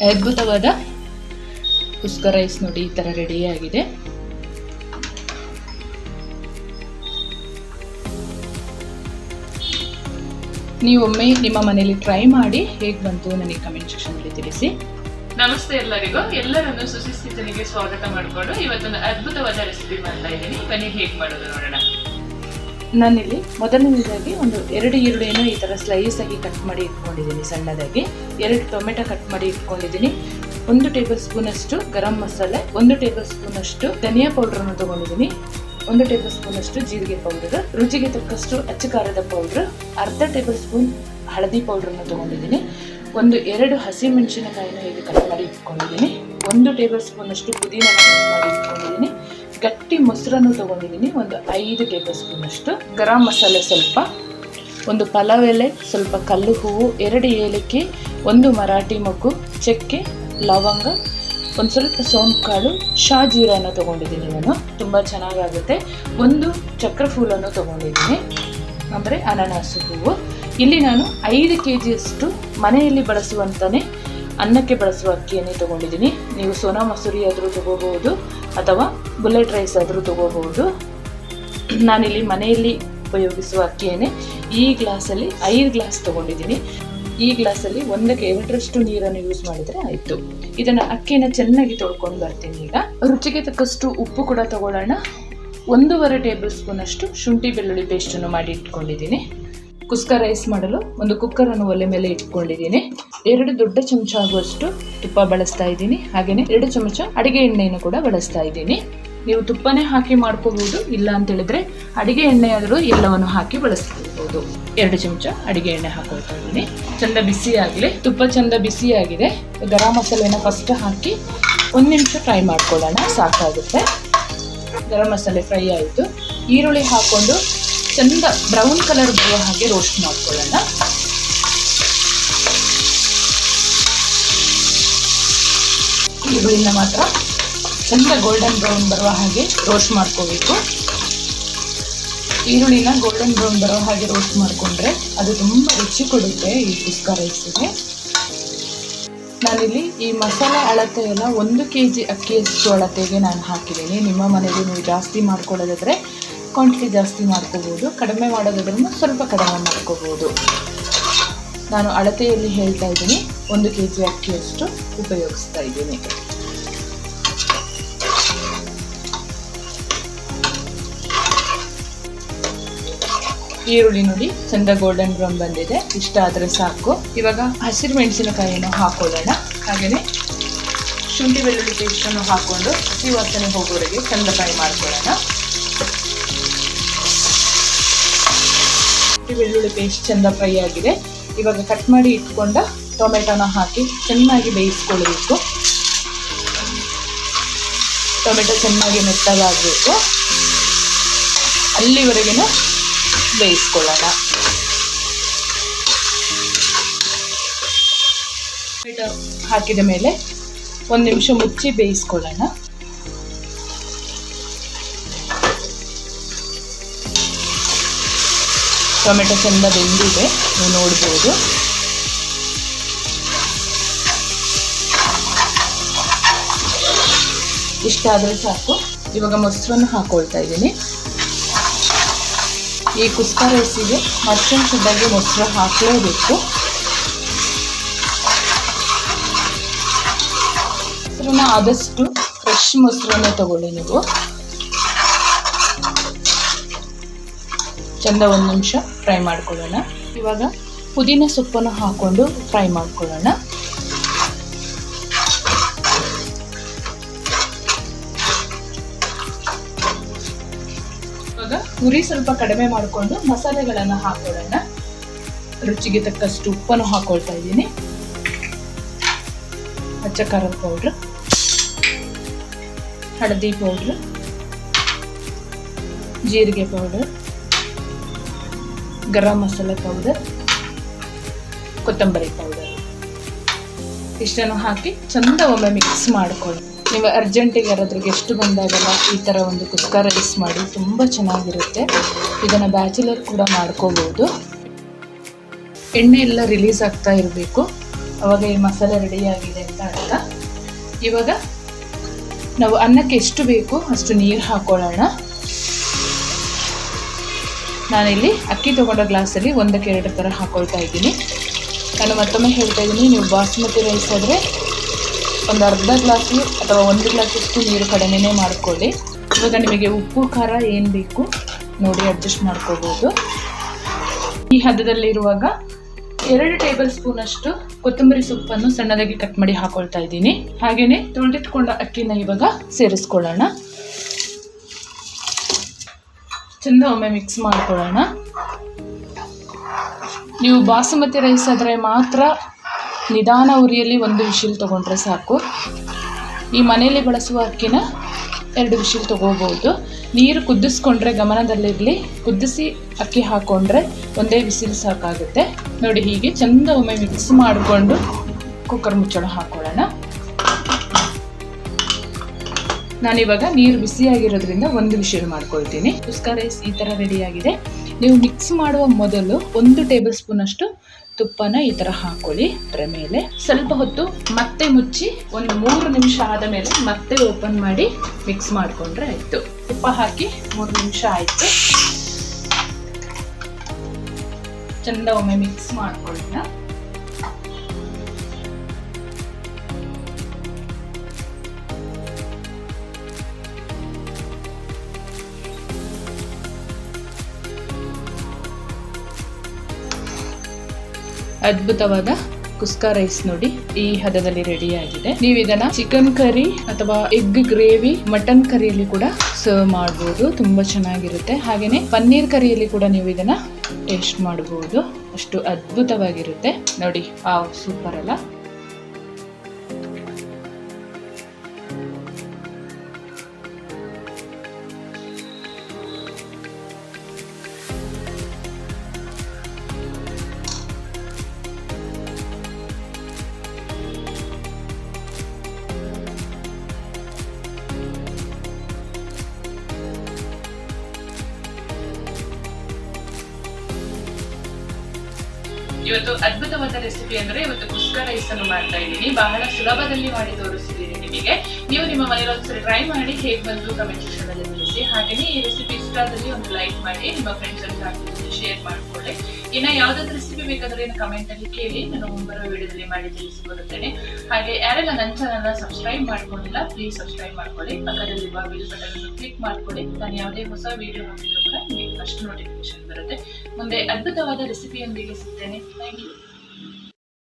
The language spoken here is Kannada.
ಅದ್ಭುತವಾದ ಕುಸ್ಕ ರೈಸ್ ನೋಡಿ ಈ ಥರ ರೆಡಿಯಾಗಿದೆ ನೀವೊಮ್ಮೆ ನಿಮ್ಮ ಮನೆಯಲ್ಲಿ ಟ್ರೈ ಮಾಡಿ ಹೇಗೆ ಬಂತು ನನಗೆ ಕಮೆಂಟ್ ಸೆಕ್ಷನಲ್ಲಿ ತಿಳಿಸಿ. ನಮಸ್ತೆ ಎಲ್ಲರಿಗೂ. ಎಲ್ಲರನ್ನು ಸುಶಿಸ್ಥಿತನಿಗೆ ಸ್ವಾಗತ ಮಾಡಿಕೊಂಡು ಇವತ್ತೊಂದು ಅದ್ಭುತವಾದ ರೆಸಿಪಿ ಮಾಡ್ತಾ ಇದ್ದೀನಿ. ಬನ್ನಿ ಹೇಗೆ ಮಾಡೋದು ನೋಡೋಣ. ನಾನಿಲ್ಲಿ ಮೊದಲನೇದಾಗಿ ಒಂದು ಎರಡು ಈರುಳ್ಳಿಯನ್ನು ಈ ಥರ ಸ್ಲೈಸ್ ಆಗಿ ಕಟ್ ಮಾಡಿ ಇಟ್ಕೊಂಡಿದ್ದೀನಿ, ಸಣ್ಣದಾಗಿ. ಎರಡು ಟೊಮೆಟೊ ಕಟ್ ಮಾಡಿ ಇಟ್ಕೊಂಡಿದ್ದೀನಿ. ಒಂದು ಟೇಬಲ್ ಸ್ಪೂನ್ ಅಷ್ಟು ಗರಂ ಮಸಾಲೆ, ಒಂದು ಟೇಬಲ್ ಸ್ಪೂನ್ ಅಷ್ಟು ಧನಿಯಾ ಪೌಡ್ರನ್ನು ತಗೊಂಡಿದ್ದೀನಿ. ಒಂದು ಟೇಬಲ್ ಸ್ಪೂನ್ ಅಷ್ಟು ಜೀರಿಗೆ ಪೌಡರ್ ರುಚಿಗೆ ತಕ್ಕಷ್ಟು ಅಚ್ಚ ಖಾರದ ಪೌಡರ್ ಅರ್ಧ ಟೇಬಲ್ ಸ್ಪೂನ್ ಹಳದಿ ಪೌಡರ್ನ ತಗೊಂಡಿದ್ದೀನಿ. ಒಂದು ಎರಡು ಹಸಿ ಮೆಣಸಿನಕಾಯಿನ ಹೇಗೆ ಕಟ್ ಮಾಡಿ ಇಟ್ಕೊಂಡಿದ್ದೀನಿ. ಒಂದು ಟೇಬಲ್ ಸ್ಪೂನ್ ಅಷ್ಟು ಪುದೀನ ಮಾಡಿ ಇಟ್ಕೊಂಡಿದ್ದೀನಿ. ಗಟ್ಟಿ ಮೊಸರನ್ನು ತಗೊಂಡಿದ್ದೀನಿ. ಒಂದು ಐದು ಟೇಬಲ್ ಸ್ಪೂನ್ ಅಷ್ಟು ಗರಂ ಮಸಾಲೆ ಸ್ವಲ್ಪ, ಒಂದು ಪಲಾವ್ ಎಲೆ, ಸ್ವಲ್ಪ ಕಲ್ಲು ಹೂವು, ಎರಡು ಏಲಕ್ಕಿ, ಒಂದು ಮರಾಠಿ ಮೊಗ್ಗು, ಚಕ್ಕೆ, ಲವಂಗ, ಒಂದು ಸ್ವಲ್ಪ ಸೋಂಪು ಕಾಳು ಶಾಜೀರನ್ನು ತೊಗೊಂಡಿದ್ದೀನಿ ನಾನು. ತುಂಬ ಚೆನ್ನಾಗಾಗುತ್ತೆ. ಒಂದು ಚಕ್ರ ಫೂಲನ್ನು ತೊಗೊಂಡಿದ್ದೀನಿ, ಅಂದರೆ ಅನಾನಸು ಹೂವು. ಇಲ್ಲಿ ನಾನು ಐದು ಕೆ ಜಿಯಷ್ಟು ಮನೆಯಲ್ಲಿ ಬಳಸುವಂತಲೇ ಅನ್ನಕ್ಕೆ ಬಳಸುವ ಅಕ್ಕಿಯನ್ನೇ ತೊಗೊಂಡಿದ್ದೀನಿ. ನೀವು ಸೋನಾ ಮಸೂರಿ ಆದರೂ ತಗೋಬಹುದು, ಅಥವಾ ಬುಲೆಟ್ ರೈಸ್ ಆದರೂ ತಗೋಬಹುದು. ನಾನಿಲ್ಲಿ ಮನೆಯಲ್ಲಿ ಉಪಯೋಗಿಸುವ ಅಕ್ಕಿಯನ್ನೇ ಈ ಗ್ಲಾಸಲ್ಲಿ ಐದು ಗ್ಲಾಸ್ ತೊಗೊಂಡಿದ್ದೀನಿ. ಈ ಗ್ಲಾಸಲ್ಲಿ ಒಂದಕ್ಕೆ ಎರಡರಷ್ಟು ನೀರನ್ನು ಯೂಸ್ ಮಾಡಿದರೆ ಆಯಿತು. ಇದನ್ನು ಅಕ್ಕಿನ ಚೆನ್ನಾಗಿ ತೊಳ್ಕೊಂಡು ಬರ್ತೀನಿ ಈಗ. ರುಚಿಗೆ ತಕ್ಕಷ್ಟು ಉಪ್ಪು ಕೂಡ ತಗೊಳ್ಳೋಣ. ಒಂದೂವರೆ ಟೇಬಲ್ ಸ್ಪೂನ್ ಅಷ್ಟು ಶುಂಠಿ ಬೆಳ್ಳುಳ್ಳಿ ಪೇಸ್ಟನ್ನು ಮಾಡಿ ಇಟ್ಕೊಂಡಿದ್ದೀನಿ. ಕುಸ್ಕ ರೈಸ್ ಮಾಡಲು ಒಂದು ಕುಕ್ಕರನ್ನು ಒಲೆ ಮೇಲೆ ಇಟ್ಕೊಂಡಿದ್ದೀನಿ. ಎರಡು ದೊಡ್ಡ ಚಮಚ ಆಗುವಷ್ಟು ತುಪ್ಪ ಬಳಸ್ತಾ ಇದ್ದೀನಿ. ಹಾಗೆಯೇ ಎರಡು ಚಮಚ ಅಡಿಗೆ ಎಣ್ಣೆಯನ್ನು ಕೂಡ ಬಳಸ್ತಾ ಇದ್ದೀನಿ. ನೀವು ತುಪ್ಪನೇ ಹಾಕಿ ಮಾಡ್ಕೋಬಹುದು, ಇಲ್ಲ ಅಂತ ಹೇಳಿದ್ರೆ ಅಡಿಗೆ ಎಣ್ಣೆ ಆದರೂ ಎಲ್ಲವನ್ನು ಹಾಕಿ ಬಳಸ್ಕೊಳ್ಬಹುದು ಎರಡು ಚಮಚ ಅಡಿಗೆ ಎಣ್ಣೆ ಹಾಕೊಳ್ತಾ ಇದ್ದೀನಿ. ಚಂದ ಬಿಸಿ ಆಗಲಿ, ತುಪ್ಪ ಚಂದ ಬಿಸಿ ಆಗಿದೆ. ಗರಂ ಮಸಾಲೆನ ಫಸ್ಟ್ ಹಾಕಿ ಒಂದು ನಿಮಿಷ ಫ್ರೈ ಮಾಡ್ಕೊಳ್ಳೋಣ, ಸಾಕಾಗುತ್ತೆ. ಗರಂ ಮಸಾಲೆ ಫ್ರೈ ಆಯಿತು. ಈರುಳ್ಳಿ ಹಾಕೊಂಡು ಚಂದ ಬ್ರೌನ್ ಕಲರ್ ಬರುವ ಹಾಗೆ ರೋಸ್ಟ್ ಮಾಡ್ಕೊಳ್ಳೋಣ. ಈರುಳ್ಳಿನ ಮಾತ್ರ ಚಂದ ಗೋಲ್ಡನ್ ಬ್ರೌನ್ ಬರುವ ಹಾಗೆ ರೋಸ್ಟ್ ಮಾಡ್ಕೋಬೇಕು. ಈರುಳ್ಳಿನ ಗೋಲ್ಡನ್ ಬ್ರೌನ್ ಬರೋ ಹಾಗೆ ರೋಸ್ಟ್ ಮಾಡಿಕೊಂಡ್ರೆ ಅದು ತುಂಬ ರುಚಿ ಕೊಡುತ್ತೆ ಈ ಕುಸ್ಕ ರೈಸಿಗೆ. ನಾನಿಲ್ಲಿ ಈ ಮಸಾಲೆ ಅಳತೆಯನ್ನ ಒಂದು ಕೆ ಜಿ ಅಕ್ಕಿಯಷ್ಟು ಅಳತೆಗೆ ನಾನು ಹಾಕಿದ್ದೀನಿ. ನಿಮ್ಮ ಮನೆಯಲ್ಲಿ ನೀವು ಜಾಸ್ತಿ ಮಾಡ್ಕೊಳ್ಳೋದಾದರೆ ಕ್ವಾಂಟಿಟಿ ಜಾಸ್ತಿ ಮಾಡ್ಕೋಬೋದು. ಕಡಿಮೆ ಮಾಡೋದಾದ್ರೂ ಸ್ವಲ್ಪ ಕಡಿಮೆ ಮಾಡ್ಕೋಬೋದು. ನಾನು ಅಳತೆಯಲ್ಲಿ ಹೇಳ್ತಾ ಇದ್ದೀನಿ. ಒಂದು ಕೆ ಜಿ ಅಕ್ಕಿಯಷ್ಟು ಉಪಯೋಗಿಸ್ತಾ ಇದ್ದೀನಿ. ಈರುಳ್ಳಿ ನೋಡಿ, ಚಂದ ಗೋಲ್ಡನ್ ಬ್ರೌನ್ ಬಂದಿದೆ. ಇಷ್ಟ ಆದರೆ ಸಾಕು. ಇವಾಗ ಹಸಿರು ಮೆಣಸಿನಕಾಯಿಯನ್ನು ಹಾಕೊಳ್ಳೋಣ. ಹಾಗೆಯೇ ಶುಂಠಿ ಬೆಳ್ಳುಳ್ಳಿ ಪೇಸ್ಟನ್ನು ಹಾಕೊಂಡು ಹಸಿ ವಾಸನೆ ಹೋಗೋವರೆಗೆ ಚಂದ ಫ್ರೈ ಮಾಡ್ಕೊಳ್ಳೋಣ. ಶುಂಠಿ ಬೆಳ್ಳುಳ್ಳಿ ಪೇಸ್ಟ್ ಚಂದ ಫ್ರೈ ಆಗಿದೆ. ಇವಾಗ ಕಟ್ ಮಾಡಿ ಇಟ್ಕೊಂಡ ಟೊಮೆಟೊನ ಹಾಕಿ ಚೆನ್ನಾಗಿ ಬೇಯಿಸ್ಕೊಳ್ಬೇಕು. ಟೊಮೆಟೊ ಚೆನ್ನಾಗಿ ಮೆತ್ತಗಾಗಬೇಕು. ಅಲ್ಲಿವರೆಗೂ ಬೇಯಿಸ್ಕೊಳ್ಳೋಣ. ಹಾಕಿದ ಮೇಲೆ ಒಂದು ನಿಮಿಷ ಮುಚ್ಚಿ ಬೇಯಿಸ್ಕೊಳ್ಳೋಣ. ಟೊಮೆಟೊ ಚೆಂದ ಬೆಂದಿದೆ, ನೀವು ನೋಡ್ಬೋದು. ಇಷ್ಟ ಆದರೆ ಸಾಕು. ಇವಾಗ ಮೊಸರನ್ನು ಹಾಕೊಳ್ತಾ ಇದ್ದೀನಿ. ಈ ಕುಸ್ಕ ರೈಸಿಗೆ ಮರ್ಚನ್ ಶುದ್ಧಾಗಿ ಮೊಸರು ಹಾಕಲೇಬೇಕು. ಮೊಸರನ್ನ ಆದಷ್ಟು ಫ್ರೆಶ್ ಮೊಸರನ್ನೇ ತಗೊಳ್ಳಿ ನೀವು. ಚಂದ ಒಂದು ನಿಮಿಷ ಫ್ರೈ ಮಾಡ್ಕೊಳ್ಳೋಣ. ಇವಾಗ ಪುದೀನ ಸೊಪ್ಪನ್ನು ಹಾಕೊಂಡು ಫ್ರೈ ಮಾಡ್ಕೊಳ್ಳೋಣ. ಉರಿ ಸ್ವಲ್ಪ ಕಡಿಮೆ ಮಾಡಿಕೊಂಡು ಮಸಾಲೆಗಳನ್ನು ಹಾಕೊಳ್ಳೋಣ. ರುಚಿಗೆ ತಕ್ಕಷ್ಟು ಉಪ್ಪನ್ನು ಹಾಕೊಳ್ತಾ ಇದ್ದೀನಿ. ಅಚ್ಚ ಖಾರದ ಪೌಡ್ರ್ ಹಳದಿ ಪೌಡ್ರ್ ಜೀರಿಗೆ ಪೌಡರ್ ಗರಂ ಮಸಾಲೆ ಪೌಡರ್ ಕೊತ್ತಂಬರಿ ಪೌಡರ್ ಇಷ್ಟನ್ನು ಹಾಕಿ ಚಂದ ಒಮ್ಮೆ ಮಿಕ್ಸ್ ಮಾಡ್ಕೊಳ್ಳಿ. ನೀವು ಅರ್ಜೆಂಟಿಗೆ ಯಾರಾದರೂ ಗೆಸ್ಟ್ ಬಂದಾಗೆಲ್ಲ ಈ ಥರ ಒಂದು ಕುಸ್ಕ ರೈಸ್ ಮಾಡಿ ತುಂಬ ಚೆನ್ನಾಗಿರುತ್ತೆ. ಇದನ್ನು ಬ್ಯಾಚುಲರ್ ಕೂಡ ಮಾಡ್ಕೋಬೋದು. ಎಣ್ಣೆ ಎಲ್ಲ ರಿಲೀಸ್ ಆಗ್ತಾ ಇರಬೇಕು. ಅವಾಗ ಈ ಮಸಾಲೆ ರೆಡಿಯಾಗಿದೆ ಅಂತ ಅರ್ಥ. ಇವಾಗ ನಾವು ಅನ್ನಕ್ಕೆ ಎಷ್ಟು ಬೇಕು ಅಷ್ಟು ನೀರು ಹಾಕೊಳ್ಳೋಣ. ನಾನಿಲ್ಲಿ ಅಕ್ಕಿ ತೊಗೊಂಡ ಗ್ಲಾಸಲ್ಲಿ ಒಂದಕ್ಕೆ ಎರಡು ಥರ ಹಾಕ್ಕೊಳ್ತಾ ಇದ್ದೀನಿ. ನಾನು ಮತ್ತೊಮ್ಮೆ ಹೇಳ್ತಾ ಇದ್ದೀನಿ, ನೀವು ಬಾಸ್ಮತಿ ರೈಸ್ ಆದರೆ ಒಂದು ಅರ್ಧ ಗ್ಲಾಸು ಅಥವಾ ಒಂದು ಗ್ಲಾಸಷ್ಟು ನೀರು ಕಡಿಮೆನೇ ಮಾಡ್ಕೊಳ್ಳಿ. ಇವಾಗ ನಿಮಗೆ ಉಪ್ಪು, ಖಾರ ಏನು ಬೇಕು ನೋಡಿ ಅಡ್ಜಸ್ಟ್ ಮಾಡ್ಕೋಬೋದು. ಈ ಹದದಲ್ಲಿರುವಾಗ ಎರಡು ಟೇಬಲ್ ಸ್ಪೂನ್ ಅಷ್ಟು ಕೊತ್ತಂಬರಿ ಸೊಪ್ಪನ್ನು ಸಣ್ಣದಾಗಿ ಕಟ್ ಮಾಡಿ ಹಾಕೊಳ್ತಾ ಇದ್ದೀನಿ. ಹಾಗೆಯೇ ತೊಳೆದಿಟ್ಕೊಂಡ ಅಕ್ಕಿನ ಇವಾಗ ಸೇರಿಸ್ಕೊಳ್ಳೋಣ. ಚೆಂದ ಒಮ್ಮೆ ಮಿಕ್ಸ್ ಮಾಡ್ಕೊಳ್ಳೋಣ. ನೀವು ಬಾಸುಮತಿ ರೈಸ್ ಆದರೆ ಮಾತ್ರ ನಿಧಾನ ಉರಿಯಲ್ಲಿ ಒಂದು ವಿಶಿಲ್ ತೊಗೊಂಡ್ರೆ ಸಾಕು. ಈ ಮನೆಯಲ್ಲಿ ಬಳಸುವ ಅಕ್ಕಿನ ಎರಡು ವಿಶಿಲ್ ತೊಗೋಬೋದು ನೀರು ಕುದಿಸ್ಕೊಂಡ್ರೆ ಗಮನದಲ್ಲಿರಲಿ. ಕುದಿಸಿ ಅಕ್ಕಿ ಹಾಕ್ಕೊಂಡ್ರೆ ಒಂದೇ ವಿಸಿಲ್ ಸಾಕಾಗುತ್ತೆ. ನೋಡಿ ಹೀಗೆ ಚೆಂದ ಒಮ್ಮೆ ಮಿಕ್ಸ್ ಮಾಡಿಕೊಂಡು ಕುಕ್ಕರ್ ಮುಚ್ಚಳ ಹಾಕೊಳ್ಳೋಣ. ನಾನಿವಾಗ ನೀರು ಬಿಸಿಯಾಗಿರೋದ್ರಿಂದ ಒಂದು ವಿಷಲ್ ಮಾಡ್ಕೊಳ್ತೀನಿ. ಕುಸ್ಕ ರೈಸ್ ಈ ಥರ ರೆಡಿಯಾಗಿದೆ ನೀವು ಮಿಕ್ಸ್ ಮಾಡುವ ಮೊದಲು ಒಂದು ಟೇಬಲ್ ಸ್ಪೂನ್ ಅಷ್ಟು ತುಪ್ಪನ ಈ ಥರ ಹಾಕೊಳ್ಳಿ. ಅದರ ಮೇಲೆ ಸ್ವಲ್ಪ ಹೊತ್ತು ಮತ್ತೆ ಮುಚ್ಚಿ ಒಂದು ಮೂರು ನಿಮಿಷ ಆದ ಮೇಲೆ ಮತ್ತೆ ಓಪನ್ ಮಾಡಿ ಮಿಕ್ಸ್ ಮಾಡಿಕೊಂಡ್ರೆ ಆಯಿತು. ತುಪ್ಪ ಹಾಕಿ ಮೂರು ನಿಮಿಷ ಆಯಿತು. ಚಂದ ಒಮ್ಮೆ ಮಿಕ್ಸ್ ಮಾಡ್ಕೊಳ್ಳೋಣ. ಅದ್ಭುತವಾದ ಕುಸ್ಕಾ ರೈಸ್ ನೋಡಿ. ಈ ಹದದಲ್ಲಿ ರೆಡಿ ಆಗಿದೆ. ನೀವು ಇದನ್ನ ಚಿಕನ್ ಕರಿ ಅಥವಾ ಎಗ್ ಗ್ರೇವಿ ಮಟನ್ ಕರಿಯಲ್ಲಿ ಕೂಡ ಸರ್ವ್ ಮಾಡಬಹುದು ತುಂಬಾ ಚೆನ್ನಾಗಿರುತ್ತೆ. ಹಾಗೇನೆ ಪನ್ನೀರ್ ಕರಿಯಲ್ಲಿ ಕೂಡ ನೀವು ಇದನ್ನ ಟೇಸ್ಟ್ ಮಾಡಬಹುದು ಅಷ್ಟು ಅದ್ಭುತವಾಗಿರುತ್ತೆ. ನೋಡಿ ಆ ಸೂಪರ್ ಅಲ್ಲ. ಇವತ್ತು ಅದ್ಭುತವಾದ ರೆಸಿಪಿ ಅಂದ್ರೆ ಇವತ್ತು ಕುಸ್ಕ ರೈಸ್ ಅನ್ನು ಮಾಡ್ತಾ ಇದ್ದೀನಿ. ಬಹಳ ಸುಲಭದಲ್ಲಿ ಮಾಡಿ ತೋರಿಸಿದ್ದೀನಿ ನಿಮಗೆ. ನೀವು ನಿಮ್ಮ ಮನೇಲಿ ಒಂದ್ಸರಿ ಟ್ರೈ ಮಾಡಿ ಹೇಗೆ ಬಂದು ಕಮೆಂಟ್ ಸೆಕ್ಷನ್ ಅಲ್ಲಿ ತಿಳಿಸಿ ಹಾಗೆಯೇ ಈ ರೆಸಿಪಿ ಇಷ್ಟ ಆದಲ್ಲಿ ಒಂದು ಲೈಕ್ ಮಾಡಿ ನಿಮ್ಮ ಫ್ರೆಂಡ್ಸ್ ಅಂತ ಶೇರ್ ಮಾಡ್ಕೊಳ್ಳಿ. ಇನ್ನ ಯಾವ್ದಾದ್ರು ರೆಸಿಪಿ ಬೇಕಾದ್ರೆ ಕಮೆಂಟ್ ಅಲ್ಲಿ ಕೇಳಿ ನಾನು ಮುಂಬರುವ ವಿಡಿಯೋದಲ್ಲಿ ಮಾಡಿ ತಿಳಿಸಿಕೊಡುತ್ತೇನೆ. ಹಾಗೆ ಯಾರೆಲ್ಲ ನನ್ನ ಚಾನಲ್ ಸಬ್ಸ್ಕ್ರೈಬ್ ಮಾಡ್ಕೊಂಡಿಲ್ಲ ಪ್ಲೀಸ್ ಸಬ್ಸ್ಕ್ರೈಬ್ ಮಾಡ್ಕೊಳ್ಳಿ. ಪಕ್ಕದಲ್ಲಿರುವ ಬಿಲ್ ಬಟನ್ ಕ್ಲಿಕ್ ಮಾಡ್ಕೊಳ್ಳಿ. ನಾನು ಯಾವುದೇ ಹೊಸ ವಿಡಿಯೋ ಹಾಕಿದ್ರು ಕೂಡ ನಿಮಗೆ ಫಸ್ಟ್ ನೋಟಿಫಿಕೇಶನ್ ಬರುತ್ತೆ. ಮುಂದೆ ಅದ್ಭುತವಾದ ರೆಸಿಪಿಯೊಂದಿಗೆ ಸಿಗ್ತೇನೆ. Thank you